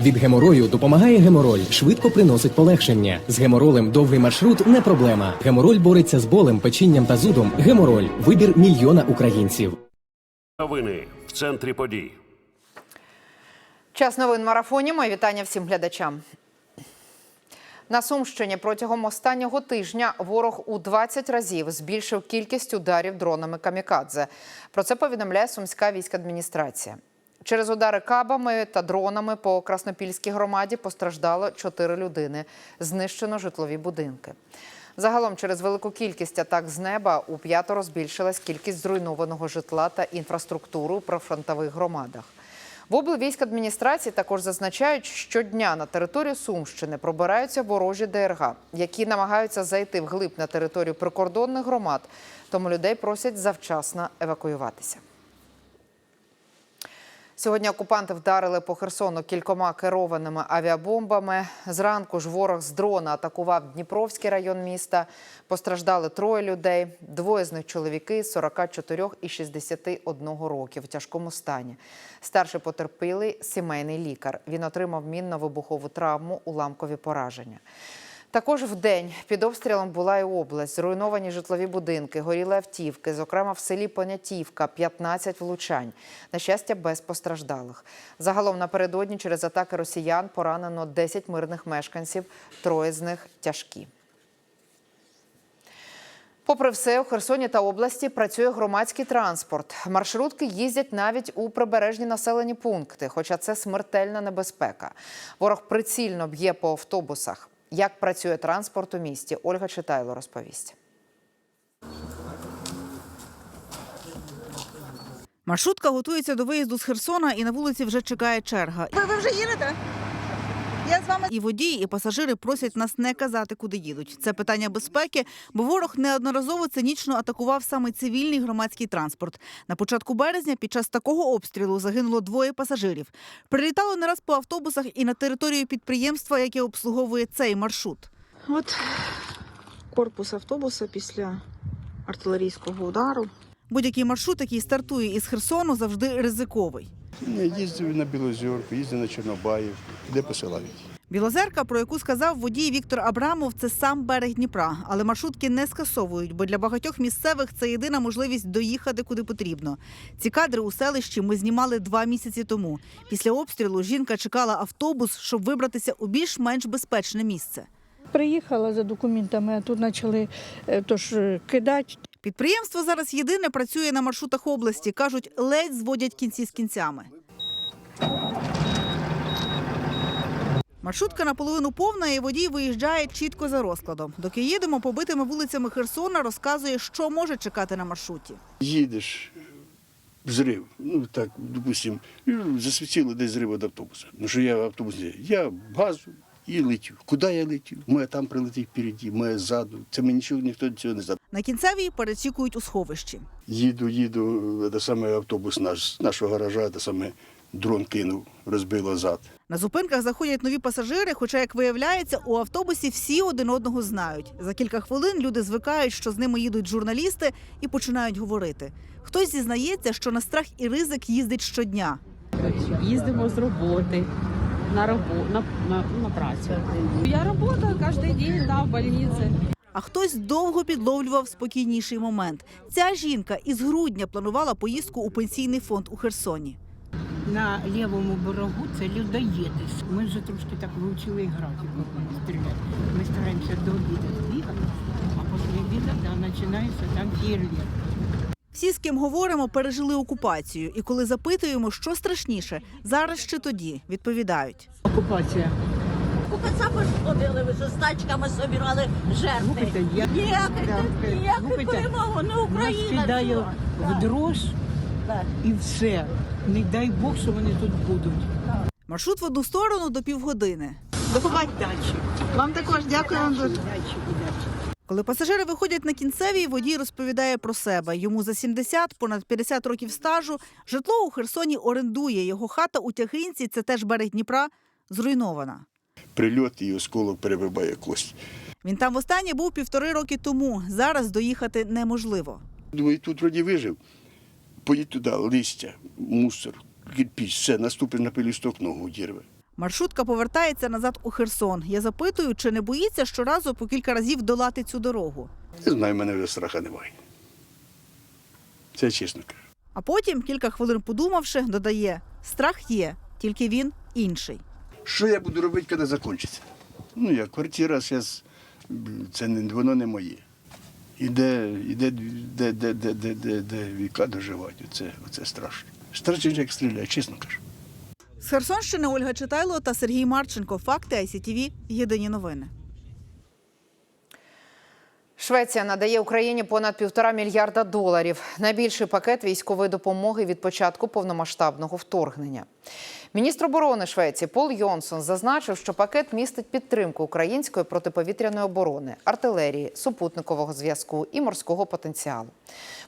Від геморою допомагає гемороль, швидко приносить полегшення. З геморолем довгий маршрут не проблема. Гемороль бореться з болем, печінням та зудом. Гемороль вибір мільйона українців. Новини в центрі подій. Час новин марафоні. Моє вітання всім глядачам. На Сумщині протягом останнього тижня ворог у 20 разів збільшив кількість ударів дронами камікадзе. Про це повідомляє сумська війська адміністрація. Через удари кабами та дронами по Краснопільській громаді постраждало 4 людини. Знищено житлові будинки. Загалом через велику кількість атак з неба у п'ятеро збільшилась кількість зруйнованого житла та інфраструктури у прифронтових громадах. В облвійськадміністрації також зазначають, що щодня на територію Сумщини пробираються ворожі ДРГ, які намагаються зайти вглиб на територію прикордонних громад, тому людей просять завчасно евакуюватися. Сьогодні окупанти вдарили по Херсону кількома керованими авіабомбами. Зранку ж ворог з дрона атакував Дніпровський район міста. Постраждали троє людей. Двоє з них чоловіки 44 і 61 років в тяжкому стані. Старший потерпілий сімейний лікар. Він отримав мінно-вибухову травму, уламкові пораження. Також в день під обстрілом була і область. Зруйновані житлові будинки, горіли автівки. Зокрема, в селі Понятівка 15 влучань. На щастя, без постраждалих. Загалом напередодні через атаки росіян поранено 10 мирних мешканців, троє з них тяжкі. Попри все, у Херсоні та області працює громадський транспорт. Маршрутки їздять навіть у прибережні населені пункти, хоча це смертельна небезпека. Ворог прицільно б'є по автобусах. Як працює транспорт у місті? Ольга Читайло розповість. Маршрутка готується до виїзду з Херсона, і на вулиці вже чекає черга. Ви, ви вже їдете? Я з вами І водії, і пасажири просять нас не казати, куди їдуть. Це питання безпеки, бо ворог неодноразово цинічно атакував саме цивільний громадський транспорт. На початку березня під час такого обстрілу загинуло двоє пасажирів. Прилітало не раз по автобусах і на територію підприємства, яке обслуговує цей маршрут. от корпус автобуса після артилерійського удару. Будь-який маршрут, який стартує із Херсону, завжди ризиковий. Я їздив на Білозерку, їздив на Чорнобаїв, де посилають. Білозерка, про яку сказав водій Віктор Абрамов, це сам берег Дніпра. Але маршрутки не скасовують, бо для багатьох місцевих це єдина можливість доїхати куди потрібно. Ці кадри у селищі ми знімали два місяці тому. Після обстрілу жінка чекала автобус, щоб вибратися у більш-менш безпечне місце. Приїхала за документами, а тут почали е, тож е, кидати. Підприємство зараз єдине працює на маршрутах області. кажуть, ледь зводять кінці з кінцями. Маршрутка наполовину повна, і водій виїжджає чітко за розкладом. Доки їдемо побитими вулицями Херсона, розказує, що може чекати на маршруті. Їдеш, взрив, ну так, допустимо, засвітило десь зрив від автобуса. Ну що я в автобусі, я газу і летю. Куди я летю? Моє там прилетить впереді, моє ззаду. Це мені нічого ніхто цього не знає. На кінцевій перечікують у сховищі. Їду, їду, де саме автобус наш, з нашого гаража, де саме дрон кинув, розбило зад. На зупинках заходять нові пасажири, хоча, як виявляється, у автобусі всі один одного знають. За кілька хвилин люди звикають, що з ними їдуть журналісти і починають говорити. Хтось зізнається, що на страх і ризик їздить щодня. їздимо з роботи на робо, на, на, на працю. Я працюю кожен день да, в больниці. А хтось довго підловлював спокійніший момент. Ця жінка із грудня планувала поїздку у пенсійний фонд у Херсоні. На лівому берегу це людоєдись. Ми вже трошки так вивчили графік стріляти. Ми стараємося до обіду збігати, а після обіду да, починається там фєрверк. Всі, з ким говоримо, пережили окупацію. І коли запитуємо, що страшніше, зараз чи тоді, відповідають. Окупація. Ж ходили, ви з тачками собирали жертви. Я Ніякої, Так, ніякої перемоги, не нас Україна. кидає в дрож і все. Не дай Бог, що вони тут будуть. Маршрут в одну сторону до півгодини. До побачення. Вам також дякую Коли пасажири виходять на кінцевій, водій розповідає про себе. Йому за 70, понад 50 років стажу. Житло у Херсоні орендує. Його хата у Тягинці, це теж берег Дніпра, зруйнована. Прильот і осколок перебиває кость. Він там востаннє був півтори роки тому. Зараз доїхати неможливо. Думаю, тут вроді вижив. Поїдь туди, листя, мусор, кирпіч, все, наступиш на пилісток, ногу дірве. Маршрутка повертається назад у Херсон. Я запитую, чи не боїться щоразу по кілька разів долати цю дорогу. Не знаю, мене вже страха немає. Це чесно кажу. А потім, кілька хвилин подумавши, додає: страх є, тільки він інший. Що я буду робити, коли закінчиться? Ну, як квартира зараз, це не, воно не моє. Іде, іде де, де, де, де, де, де віка доживають. Оце, оце страшно. Страшно, як стріляє, чесно кажу. Херсонщини Ольга Читайло та Сергій Марченко. Факти ICTV. Єдині новини. Швеція надає Україні понад півтора мільярда доларів. Найбільший пакет військової допомоги від початку повномасштабного вторгнення. Міністр оборони Швеції Пол Йонсон зазначив, що пакет містить підтримку української протиповітряної оборони, артилерії, супутникового зв'язку і морського потенціалу.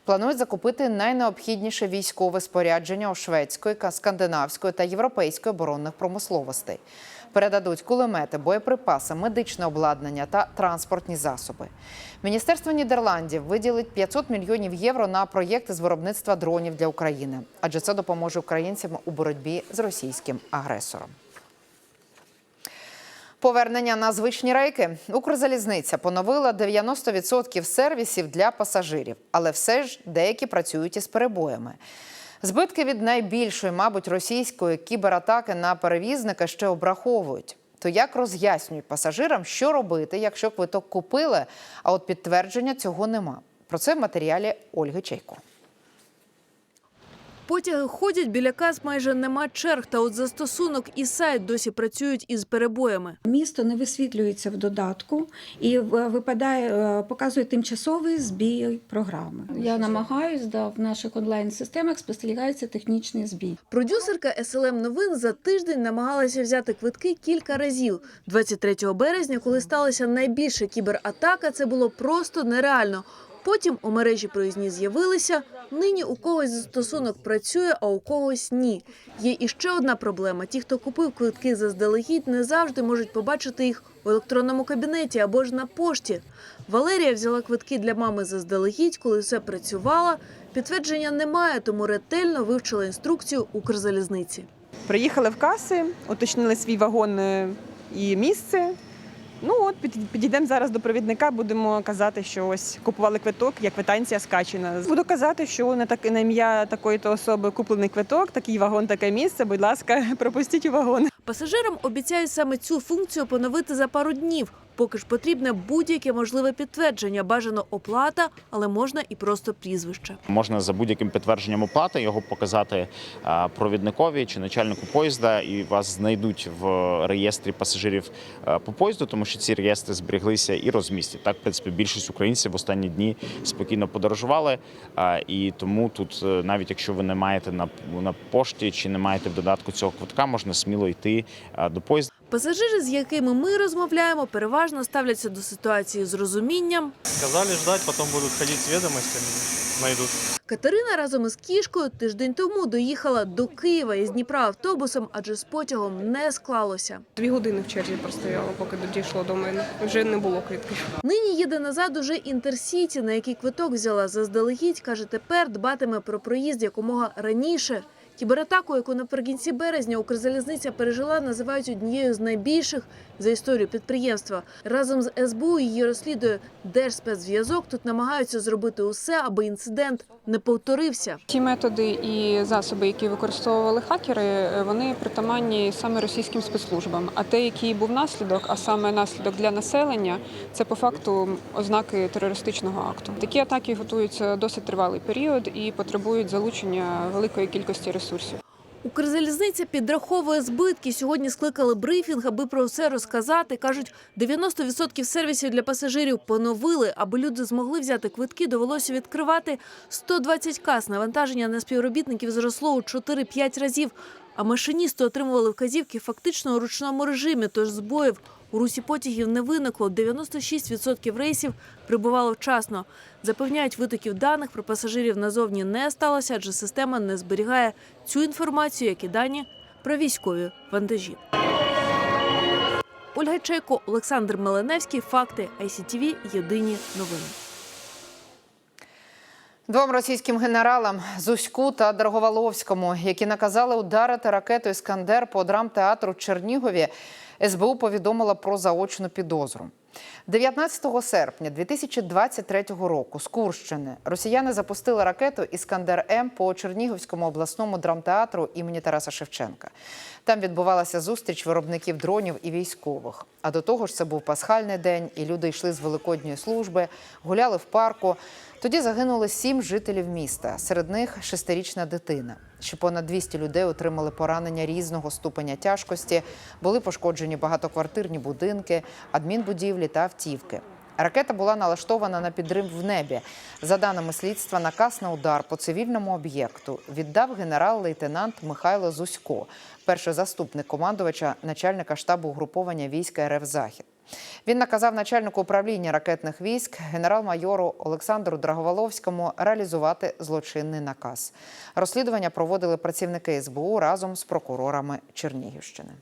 Планують закупити найнеобхідніше військове спорядження у шведської, скандинавської та європейської оборонних промисловостей. Передадуть кулемети, боєприпаси, медичне обладнання та транспортні засоби. Міністерство Нідерландів виділить 500 мільйонів євро на проєкти з виробництва дронів для України, адже це допоможе українцям у боротьбі з російським агресором. Повернення на звичні рейки. Укрзалізниця поновила 90% сервісів для пасажирів, але все ж деякі працюють із перебоями. Збитки від найбільшої, мабуть, російської кібератаки на перевізника ще обраховують. То як роз'яснюють пасажирам, що робити, якщо квиток купили, а от підтвердження цього нема. Про це в матеріалі Ольги Чайко. Потяги ходять, біля кас майже нема черг, та от застосунок і сайт досі працюють із перебоями. Місто не висвітлюється в додатку і е, випадає, е, показує тимчасовий збій програми. Я намагаюсь, да, в наших онлайн-системах спостерігається технічний збій. Продюсерка СЛМ новин за тиждень намагалася взяти квитки кілька разів. 23 березня, коли сталася найбільша кібератака, це було просто нереально. Потім у мережі проїзні з'явилися. Нині у когось застосунок працює, а у когось ні. Є іще одна проблема: ті, хто купив квитки заздалегідь, не завжди можуть побачити їх у електронному кабінеті або ж на пошті. Валерія взяла квитки для мами заздалегідь, коли все працювало. Підтвердження немає, тому ретельно вивчила інструкцію Укрзалізниці. Приїхали в каси, уточнили свій вагон е, і місце. Ну от під- підійдемо зараз до провідника, будемо казати, що ось купували квиток, як квитанція скачена. Буду казати, що на так на ім'я такої то особи куплений квиток, такий вагон, таке місце. Будь ласка, пропустіть у вагон. Пасажирам обіцяють саме цю функцію поновити за пару днів. Поки ж потрібне будь-яке можливе підтвердження. Бажано оплата, але можна і просто прізвище. Можна за будь-яким підтвердженням оплати його показати провідникові чи начальнику поїзда, і вас знайдуть в реєстрі пасажирів по поїзду, тому що ці реєстри зберіглися і розмістять. Так, в принципі, більшість українців в останні дні спокійно подорожували. І тому тут, е, навіть якщо ви не маєте на пошті чи не маєте в додатку цього квитка, можна сміло йти до поїзда. Пасажири, з якими ми розмовляємо, переважно ставляться до ситуації з розумінням. Сказали ждать, потом будут ходить с ведомостями, найдут. Катерина разом із кішкою тиждень тому доїхала до Києва із Дніпра автобусом, адже з потягом не склалося. Дві години в черзі простояла, поки дійшло до мене. Вже не було квитків. Нині їде назад уже інтерсіті, на який квиток взяла заздалегідь. каже, тепер дбатиме про проїзд якомога раніше. Кібератаку, яку наприкінці березня Укрзалізниця пережила, називають однією з найбільших за історію підприємства. Разом з СБУ її розслідує Держспецзв'язок. Тут намагаються зробити усе, аби інцидент не повторився. Ті методи і засоби, які використовували хакери, вони притаманні саме російським спецслужбам. А те, який був наслідок, а саме наслідок для населення, це по факту ознаки терористичного акту. Такі атаки готуються досить тривалий період і потребують залучення великої кількості ресурсів. Укрзалізниця підраховує збитки. Сьогодні скликали брифінг, аби про все розказати. Кажуть, 90% сервісів для пасажирів поновили. Аби люди змогли взяти квитки, довелося відкривати 120 кас. Навантаження на співробітників зросло у 4-5 разів. А машиністи отримували вказівки фактично у ручному режимі, тож збоїв у русі потягів не виникло. 96% рейсів прибувало вчасно. Запевняють, витоків даних про пасажирів назовні не сталося, адже система не зберігає цю інформацію, як і дані про військові вантажі. Ольга Чайко, Олександр Меленевський. Факти ICTV. Єдині новини. Двом російським генералам Зуську та Дороговоловському, які наказали ударити ракету Іскандер по драмтеатру в Чернігові, СБУ повідомила про заочну підозру. 19 серпня 2023 року з Курщини росіяни запустили ракету Іскандер М по Чернігівському обласному драмтеатру імені Тараса Шевченка. Там відбувалася зустріч виробників дронів і військових. А до того ж, це був пасхальний день, і люди йшли з великодньої служби, гуляли в парку. Тоді загинули сім жителів міста. Серед них шестирічна дитина. Ще понад 200 людей отримали поранення різного ступеня тяжкості. Були пошкоджені багатоквартирні будинки, адмінбудівлі та автівки. Ракета була налаштована на підрив в небі. За даними слідства, наказ на удар по цивільному об'єкту віддав генерал-лейтенант Михайло Зусько, перший заступник командувача начальника штабу угруповання війська РФ Захід. Він наказав начальнику управління ракетних військ генерал-майору Олександру Драговоловському реалізувати злочинний наказ. Розслідування проводили працівники СБУ разом з прокурорами Чернігівщини.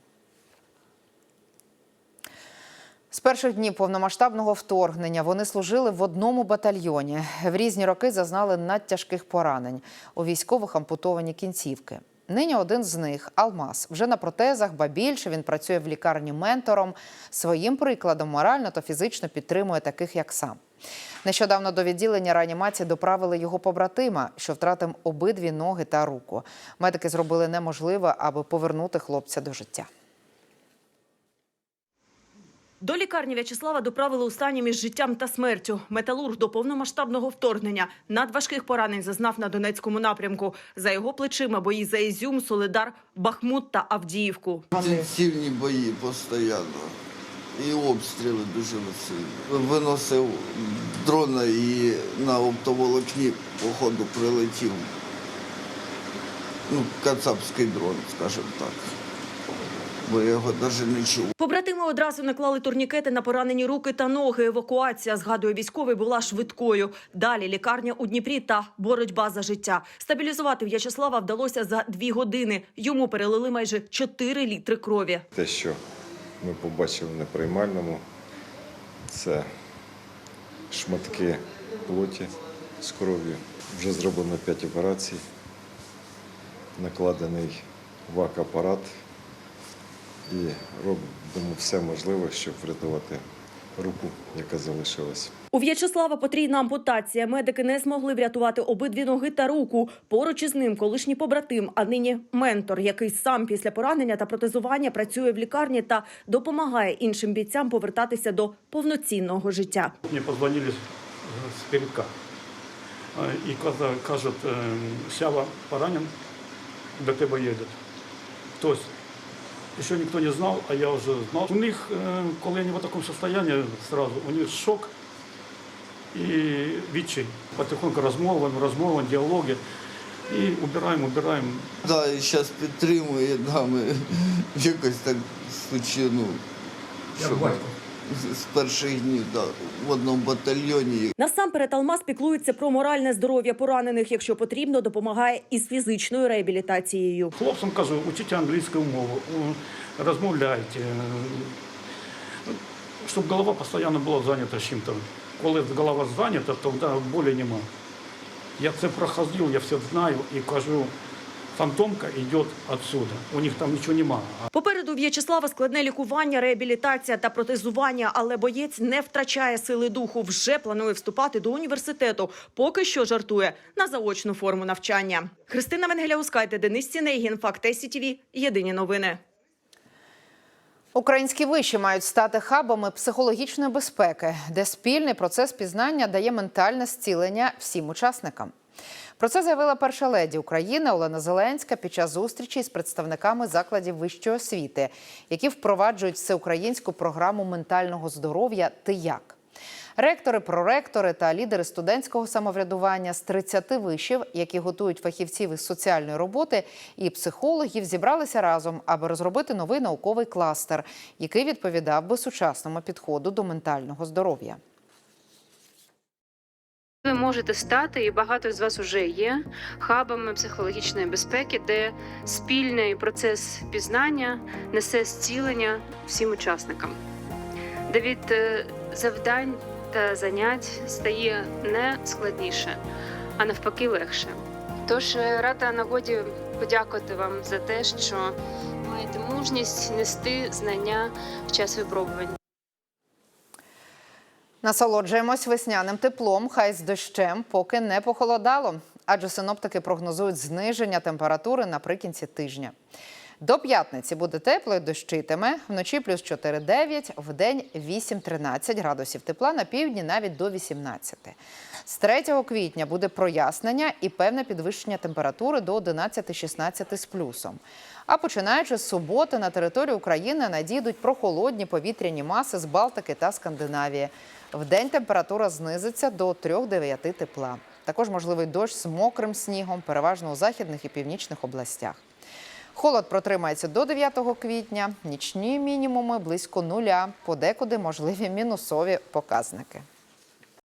З перших днів повномасштабного вторгнення вони служили в одному батальйоні. В різні роки зазнали надтяжких поранень. У військових ампутовані кінцівки. Нині один з них Алмаз. Вже на протезах, ба більше він працює в лікарні ментором. Своїм прикладом морально та фізично підтримує таких, як сам. Нещодавно до відділення реанімації доправили його побратима, що втратив обидві ноги та руку. Медики зробили неможливе, аби повернути хлопця до життя. До лікарні В'ячеслава доправили у стані між життям та смертю. Металург до повномасштабного вторгнення надважких поранень зазнав на Донецькому напрямку. За його плечима бої за Ізюм, Солидар, Бахмут та Авдіївку. Інтенсивні бої постійно. І обстріли дуже сильні. Виносив дрона і на оптоволокні, походу, прилетів. Ну, кацапський дрон, скажімо так. Бо я його навіть не чув. Побратими одразу наклали турнікети на поранені руки та ноги. Евакуація, згадує військовий, була швидкою. Далі лікарня у Дніпрі та боротьба за життя. Стабілізувати В'ячеслава вдалося за дві години. Йому перелили майже 4 літри крові. Те, що ми побачили на приймальному, це шматки плоті з кров'ю. Вже зроблено 5 операцій, накладений вак-апарат і робимо все можливе, щоб врятувати руку, яка залишилась. У В'ячеслава потрійна ампутація. Медики не змогли врятувати обидві ноги та руку. Поруч із ним колишній побратим, а нині ментор, який сам після поранення та протезування працює в лікарні та допомагає іншим бійцям повертатися до повноцінного життя. Мне позвонили с передка. Э, И каза- э, Сява поранен, до тебе едет. То есть еще никто не знал, а я уже знал. У них, э, коли они в таком состоянии сразу, у них шок и відчай. Потихоньку розмовами, розмовами, діалоги. І убираємо, убираємо. Да, і зараз підтримує нами якось так случайно. Ну, з- з перших днів да, в одному батальйоні. Насамперед Алмаз піклується про моральне здоров'я поранених. Якщо потрібно, допомагає із фізичною реабілітацією. Хлопцям кажу, учіть англійську мову, розмовляйте, е, щоб голова постійно була зайнята чим-то. Коли голова зайнята, тоді болі нема. Я це проходив, я все знаю і кажу, фантомка йде відсюди. У них там нічого нема. Попереду В'ячеслава складне лікування, реабілітація та протезування, але боєць не втрачає сили духу. Вже планує вступати до університету. Поки що жартує на заочну форму навчання. Христина Венгеляускайте, Денис Сінейгін, Факт СІТВ. Єдині новини. Українські виші мають стати хабами психологічної безпеки, де спільний процес пізнання дає ментальне зцілення всім учасникам. Про це заявила перша леді України Олена Зеленська під час зустрічі з представниками закладів вищої освіти, які впроваджують всеукраїнську програму ментального здоров'я Ти як. Ректори, проректори та лідери студентського самоврядування з 30 вишів, які готують фахівців із соціальної роботи і психологів, зібралися разом, аби розробити новий науковий кластер, який відповідав би сучасному підходу до ментального здоров'я. Ви можете стати, і багато з вас вже є хабами психологічної безпеки, де спільний процес пізнання несе зцілення всім учасникам, де від е, завдань та занять стає не складніше, а навпаки легше. Тож е, рада нагоді подякувати вам за те, що маєте мужність нести знання в час випробувань. Насолоджуємось весняним теплом, хай з дощем, поки не похолодало. Адже синоптики прогнозують зниження температури наприкінці тижня. До п'ятниці буде тепло і дощитиме. Вночі плюс 4-9, вдень 8-13 градусів тепла, на півдні навіть до 18. З 3 квітня буде прояснення і певне підвищення температури до 11-16 з плюсом. А починаючи з суботи на територію України надійдуть прохолодні повітряні маси з Балтики та Скандинавії. Вдень температура знизиться до 3-9 тепла. Також можливий дощ з мокрим снігом, переважно у західних і північних областях. Холод протримається до 9 квітня, нічні мінімуми близько нуля, подекуди можливі мінусові показники.